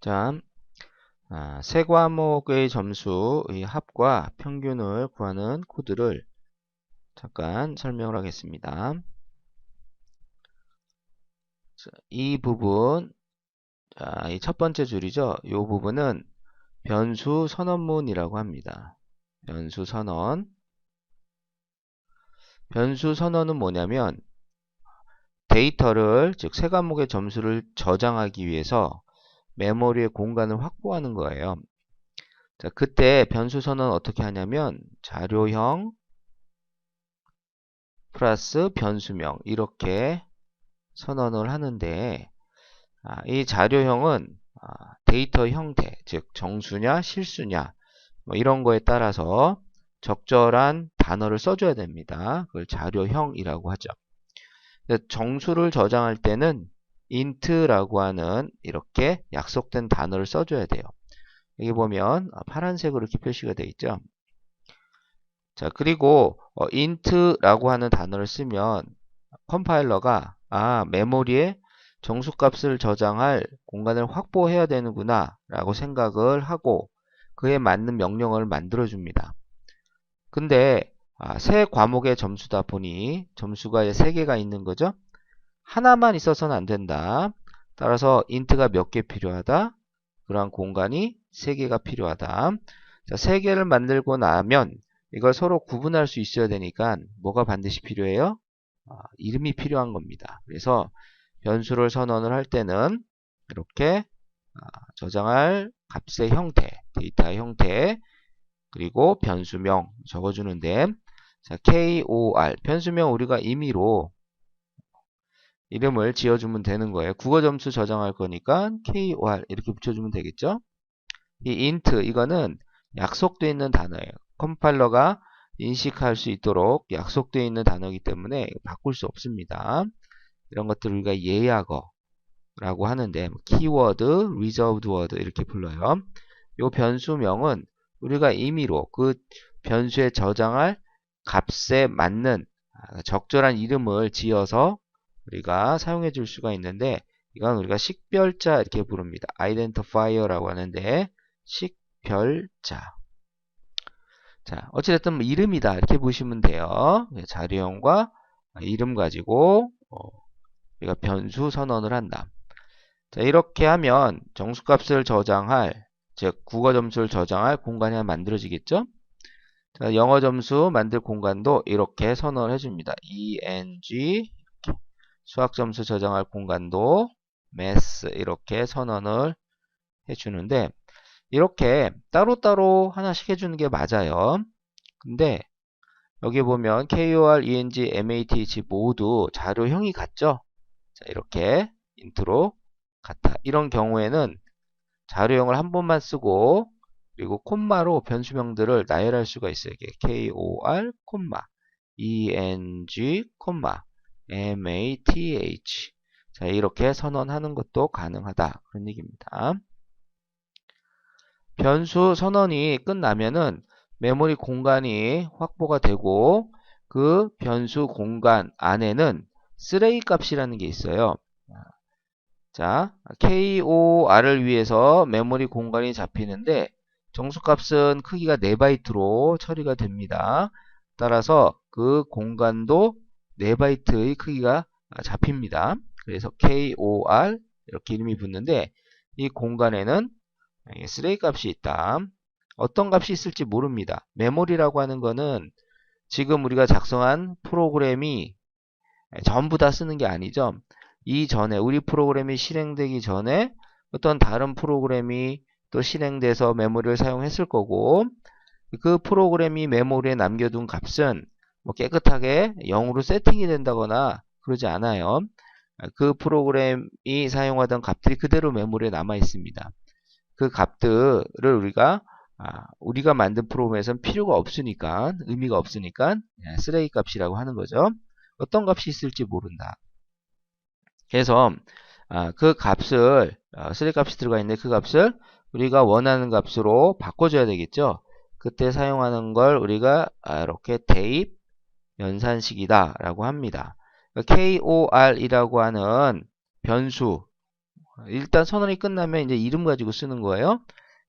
자, 아, 세 과목의 점수의 합과 평균을 구하는 코드를 잠깐 설명을 하겠습니다. 자, 이 부분, 자, 이 첫 번째 줄이죠. 이 부분은 변수 선언문이라고 합니다. 변수 선언. 변수 선언은 뭐냐면 데이터를 즉 세 과목의 점수를 저장하기 위해서 메모리의 공간을 확보하는 거예요. 자, 그때 변수 선언 어떻게 하냐면 자료형 플러스 변수명 이렇게 선언을 하는데 아, 이 자료형은 아, 데이터 형태, 즉 정수냐 실수냐 뭐 이런 거에 따라서 적절한 단어를 써줘야 됩니다. 그걸 자료형이라고 하죠. 정수를 저장할 때는 int라고 하는 이렇게 약속된 단어를 써줘야 돼요. 여기 보면 파란색으로 이렇게 표시가 되어 있죠. 자 그리고 어, int라고 하는 단어를 쓰면 컴파일러가 아 메모리에 정수값을 저장할 공간을 확보해야 되는구나 라고 생각을 하고 그에 맞는 명령어를 만들어 줍니다. 근데 아, 세 과목의 점수다 보니 점수가 3개가 있는 거죠. 하나만 있어서는 안 된다. 따라서 int가 몇 개 필요하다? 그러한 공간이 3개가 필요하다. 자, 3개를 만들고 나면 이걸 서로 구분할 수 있어야 되니까 뭐가 반드시 필요해요? 아, 이름이 필요한 겁니다. 그래서 변수를 선언을 할 때는 이렇게 아, 저장할 값의 형태, 데이터의 형태, 그리고 변수명 적어주는데 자, KOR 변수명 우리가 임의로 이름을 지어주면 되는 거예요. 국어 점수 저장할 거니까 KOR 이렇게 붙여주면 되겠죠. 이 int 이거는 약속되어 있는 단어예요. 컴파일러가 인식할 수 있도록 약속되어 있는 단어이기 때문에 바꿀 수 없습니다. 이런 것들을 우리가 예약어라고 하는데 키워드, reserved word 이렇게 불러요. 이 변수명은 우리가 임의로 그 변수에 저장할 값에 맞는 적절한 이름을 지어서 우리가 사용해 줄 수가 있는데 이건 우리가 식별자 이렇게 부릅니다. identifier라고 하는데 식별자 자 어찌됐든 뭐 이름이다 이렇게 보시면 돼요. 네, 자료형과 이름 가지고 어, 우리가 변수 선언을 한다. 자 이렇게 하면 정수값을 저장할 즉 국어 점수를 저장할 공간이 하나 만들어지겠죠. 자, 영어 점수 만들 공간도 이렇게 선언을 해줍니다. eng 수학 점수 저장할 공간도 math 이렇게 선언을 해주는데 이렇게 따로따로 하나씩 해주는 게 맞아요. 근데 여기 보면 KOR, ENG, MATH 모두 자료형이 같죠? 자, 이렇게 인트로 같아. 이런 경우에는 자료형을 한 번만 쓰고 그리고 콤마로 변수명들을 나열할 수가 있어요. KOR, 콤마, ENG, 콤마, math 자 이렇게 선언하는 것도 가능하다 그런 얘기입니다. 변수 선언이 끝나면은 메모리 공간이 확보가 되고 그 변수 공간 안에는 쓰레기 값이라는 게 있어요. 자, KOR을 위해서 메모리 공간이 잡히는데 정수값은 크기가 4바이트로 처리가 됩니다. 따라서 그 공간도 4바이트의 크기가 잡힙니다. 그래서 KOR 이렇게 이름이 붙는데 이 공간에는 쓰레기 값이 있다. 어떤 값이 있을지 모릅니다. 메모리라고 하는 거는 지금 우리가 작성한 프로그램이 전부 다 쓰는 게 아니죠. 이전에 우리 프로그램이 실행되기 전에 어떤 다른 프로그램이 또 실행돼서 메모리를 사용했을 거고 그 프로그램이 메모리에 남겨둔 값은 뭐 깨끗하게 0으로 세팅이 된다거나 그러지 않아요. 그 프로그램이 사용하던 값들이 그대로 메모리에 남아 있습니다. 그 값들을 우리가 아, 우리가 만든 프로그램에서는 필요가 없으니까 의미가 없으니까 예, 쓰레기 값이라고 하는 거죠. 어떤 값이 있을지 모른다. 그래서 아, 그 값을 아, 쓰레기 값이 들어가 있는데 그 값을 우리가 원하는 값으로 바꿔줘야 되겠죠. 그때 사용하는 걸 우리가 아, 이렇게 대입 연산식이다 라고 합니다. KOR이라고 하는 변수 일단 선언이 끝나면 이제 이름 가지고 쓰는 거예요.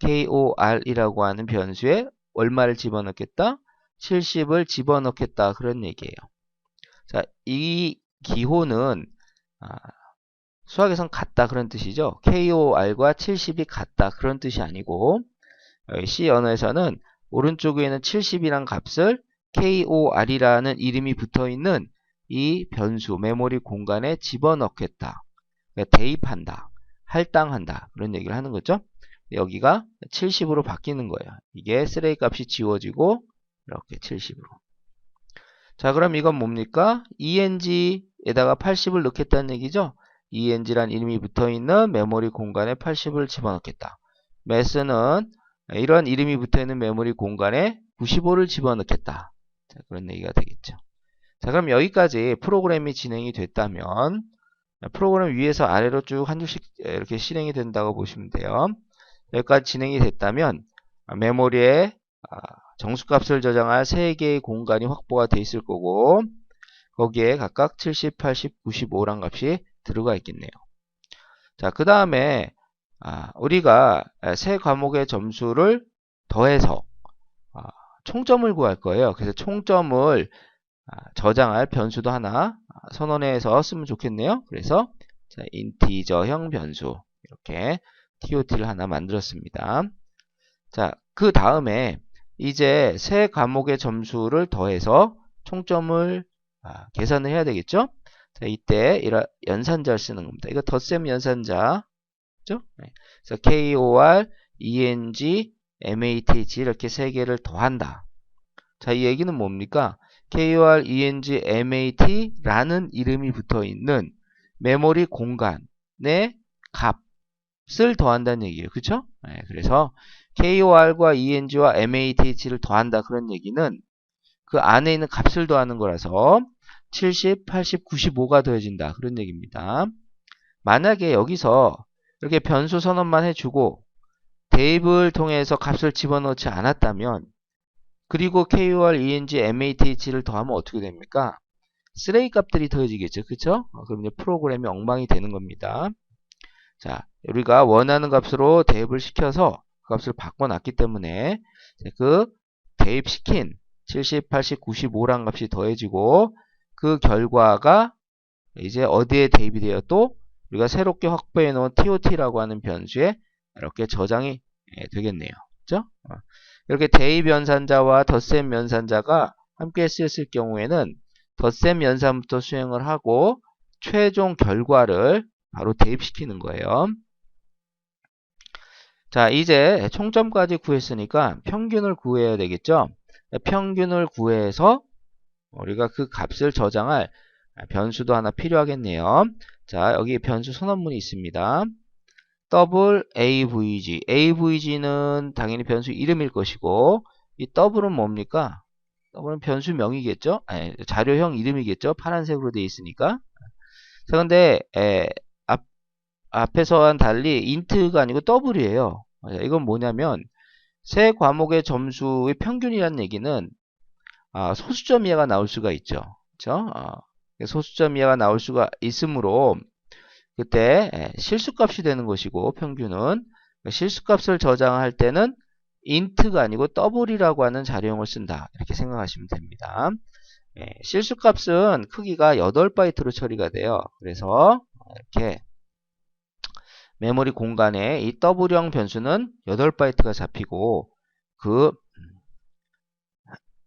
KOR이라고 하는 변수에 얼마를 집어넣겠다? 70을 집어넣겠다. 그런 얘기예요. 자, 이 기호는 아, 수학에선 같다 그런 뜻이죠. KOR과 70이 같다 그런 뜻이 아니고 C 언어에서는 오른쪽에 있는 70이란 값을 KOR이라는 이름이 붙어 있는 이 변수 메모리 공간에 집어넣겠다. 그러니까 대입한다. 할당한다. 그런 얘기를 하는 거죠. 여기가 70으로 바뀌는 거예요. 이게 쓰레기 값이 지워지고 이렇게 70으로. 자 그럼 이건 뭡니까? eng에다가 80을 넣겠다는 얘기죠. eng란 이름이 붙어 있는 메모리 공간에 80을 집어넣겠다. 매스는 이런 이름이 붙어 있는 메모리 공간에 95를 집어넣겠다. 자, 그런 얘기가 되겠죠. 자 그럼 여기까지 프로그램이 진행이 됐다면 프로그램 위에서 아래로 쭉 한 줄씩 이렇게 실행이 된다고 보시면 돼요. 여기까지 진행이 됐다면 메모리에 아, 정수값을 저장할 3개의 공간이 확보가 되어 있을 거고 거기에 각각 70, 80, 95란 값이 들어가 있겠네요. 자, 그 다음에 아, 우리가 세 과목의 점수를 더해서 아, 총점을 구할 거예요. 그래서 총점을 아, 저장할 변수도 하나 선언해서 쓰면 좋겠네요. 그래서 자, 인티저형 변수 이렇게 TOT를 하나 만들었습니다. 자, 그 다음에 이제 세 과목의 점수를 더해서 총점을 아, 계산을 해야 되겠죠? 자, 이때 이런 연산자를 쓰는 겁니다. 이거 덧셈 연산자. 그죠? 네. 그래서 KOR, ENG, MATH 이렇게 세 개를 더한다. 자, 이 얘기는 뭡니까? KOR, ENG, MAT라는 이름이 붙어 있는 메모리 공간의 값을 더한다는 얘기예요. 그쵸? 네, 그래서 KOR과 ENG와 MATH를 더한다 그런 얘기는 그 안에 있는 값을 더하는 거라서 70, 80, 95가 더해진다. 그런 얘기입니다. 만약에 여기서 이렇게 변수 선언만 해주고 대입을 통해서 값을 집어넣지 않았다면 그리고 KOR, ENG, MATH를 더하면 어떻게 됩니까? 쓰레기 값들이 더해지겠죠. 그쵸? 어, 그럼 이제 프로그램이 엉망이 되는 겁니다. 자, 우리가 원하는 값으로 대입을 시켜서 그 값을 바꿔놨기 때문에 그 대입시킨 70, 80, 95란 값이 더해지고 그 결과가 이제 어디에 대입이 되어 또 우리가 새롭게 확보해 놓은 TOT라고 하는 변수에 이렇게 저장이 예, 되겠네요. 그죠? 어. 이렇게 대입 연산자와 덧셈 연산자가 함께 쓰였을 경우에는 덧셈 연산부터 수행을 하고 최종 결과를 바로 대입시키는 거예요. 자, 이제 총점까지 구했으니까 평균을 구해야 되겠죠? 평균을 구해서 우리가 그 값을 저장할 변수도 하나 필요하겠네요. 자, 여기 변수 선언문이 있습니다. 더블 avg. avg는 당연히 변수 이름일 것이고 이 더블은 뭡니까? 더블은 변수명이겠죠? 아니, 자료형 이름이겠죠? 파란색으로 되어 있으니까. 자, 근데 에, 앞, 앞에서와는 달리 인트가 아니고 더블이에요. 이건 뭐냐면 세 과목의 점수의 평균이라는 얘기는 아, 소수점 이하가 나올 수가 있죠. 그렇죠? 아, 소수점 이하가 나올 수가 있으므로 그때 예, 실수값이 되는 것이고 평균은 실수값을 저장할 때는 int가 아니고 더블이라고 하는 자료형을 쓴다. 이렇게 생각하시면 됩니다. 예, 실수값은 크기가 8바이트로 처리가 돼요. 그래서 이렇게 메모리 공간에 이 W형 변수는 8바이트가 잡히고 그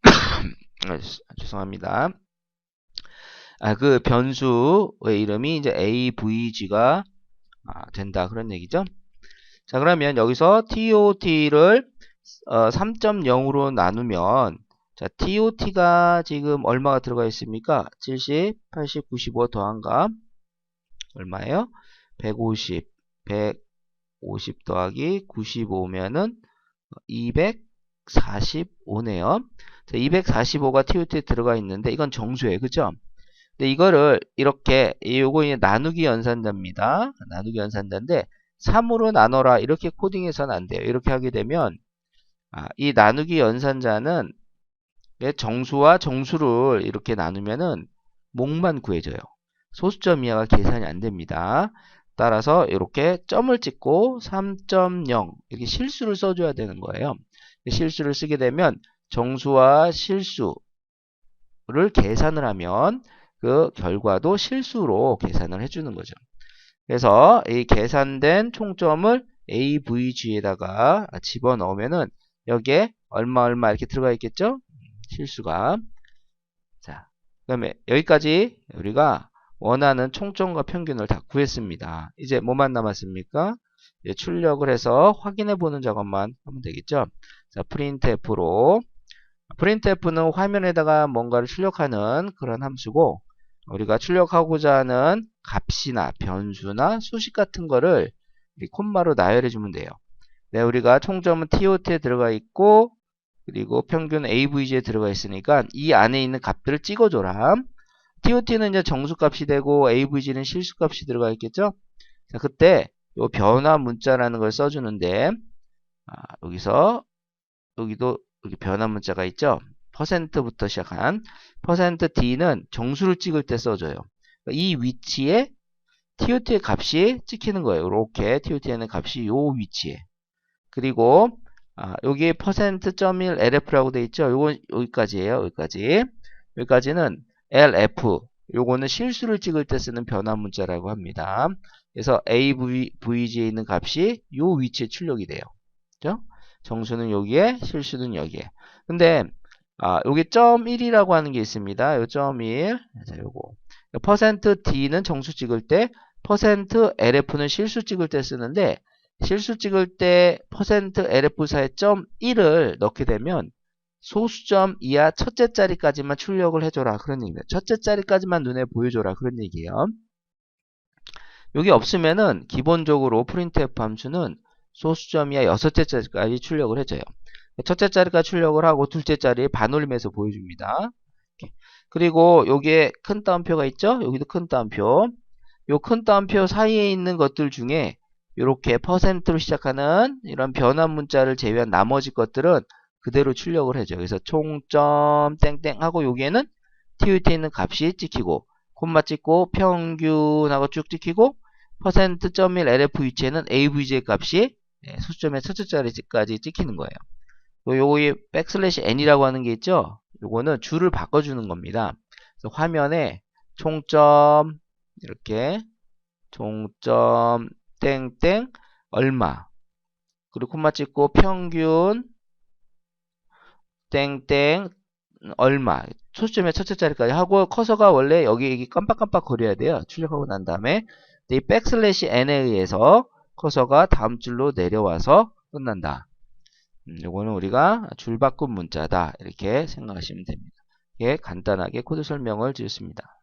아, 죄송합니다. 아, 그 변수의 이름이 이제 avg가 아, 된다 그런 얘기죠. 자 그러면 여기서 TOT를 어, 3.0으로 나누면 자 TOT가 지금 얼마가 들어가 있습니까? 70, 80, 95 더한 값 얼마예요? 150 150 더하기 95면은 245네요. 245가 TOT에 들어가 있는데 이건 정수예요. 그죠? 근데 이거를 이렇게 요거 나누기 연산자입니다. 나누기 연산자인데 3으로 나눠라 이렇게 코딩해서는 안 돼요. 이렇게 하게 되면 아, 이 나누기 연산자는 정수와 정수를 이렇게 나누면은 목만 구해져요. 소수점 이하가 계산이 안 됩니다. 따라서 이렇게 점을 찍고 3.0 이렇게 실수를 써줘야 되는 거예요. 실수를 쓰게 되면 정수와 실수를 계산을 하면 그 결과도 실수로 계산을 해주는 거죠. 그래서 이 계산된 총점을 AVG에다가 집어넣으면은 여기에 얼마 얼마 이렇게 들어가 있겠죠? 실수가. 자, 그 다음에 여기까지 우리가 원하는 총점과 평균을 다 구했습니다. 이제 뭐만 남았습니까? 출력을 해서 확인해 보는 작업만 하면 되겠죠. 자, printf로 printf는 화면에다가 뭔가를 출력하는 그런 함수고 우리가 출력하고자 하는 값이나 변수나 수식 같은 거를 콤마로 나열해 주면 돼요. 네, 우리가 총점은 TOT에 들어가 있고 그리고 평균 AVG에 들어가 있으니까 이 안에 있는 값들을 찍어줘라. TOT는 이제 정수값이 되고 AVG는 실수값이 들어가 있겠죠? 자, 그때 요 변화 문자라는 걸 써주는데 아, 여기서 여기도 여기 변화 문자가 있죠? 퍼센트부터 시작한 퍼센트 %d는 정수를 찍을 때 써줘요. 이 위치에 TOT의 값이 찍히는 거예요. 이렇게 TOT에는 값이 요 위치에 그리고 아, 여기 %.1 LF라고 돼 있죠? 요건 여기까지예요. 여기까지. 여기까지는 LF. 요거는 실수를 찍을 때 쓰는 변화 문자라고 합니다. 그래서 AVG에 있는 값이 요 위치에 출력이 돼요. 그죠? 정수는 여기에, 실수는 여기에. 근데 아, 여기 점 1이라고 하는 게 있습니다. 요점 1. 자, 요거. 퍼센트 %d는 정수 찍을 때, 퍼센트 %lf는 실수 찍을 때 쓰는데 실수 찍을 때 퍼센트 %lf사의 점 1을 넣게 되면 소수점 이하 첫째 자리까지만 출력을 해줘라 그런 얘기입니다. 첫째 자리까지만 눈에 보여줘라 그런 얘기예요. 여기 없으면은 기본적으로 printf 함수는 소수점 이하 여섯째 자리까지 출력을 해줘요. 첫째 자리까지 출력을 하고 둘째 자리에 반올림해서 보여줍니다. 그리고 여기에 큰 따옴표가 있죠? 여기도 큰 따옴표. 요 큰 따옴표 사이에 있는 것들 중에 이렇게 퍼센트로 시작하는 이런 변환 문자를 제외한 나머지 것들은 그대로 출력을 해줘. 그래서 총점 땡땡 하고 여기에는 TUT에 있는 값이 찍히고 콤마 찍고 평균하고 쭉 찍히고 퍼센트 .1 LF 위치에는 AVG 값이 수점의 첫째 자리까지 찍히는 거예요. 요거에 백슬래시 n이라고 하는 게 있죠. 요거는 줄을 바꿔주는 겁니다. 그래서 화면에 총점 이렇게 총점 땡땡 얼마 그리고 콤마 찍고 평균 땡땡 얼마 초점의 첫째 자리까지 하고 커서가 원래 여기 깜빡깜빡 거려야 돼요. 출력하고 난 다음에 이 백슬래시 n에 의해서 커서가 다음 줄로 내려와서 끝난다. 음, 요거는 우리가 줄바꿈 문자다 이렇게 생각하시면 됩니다. 예, 간단하게 코드 설명을 드렸습니다.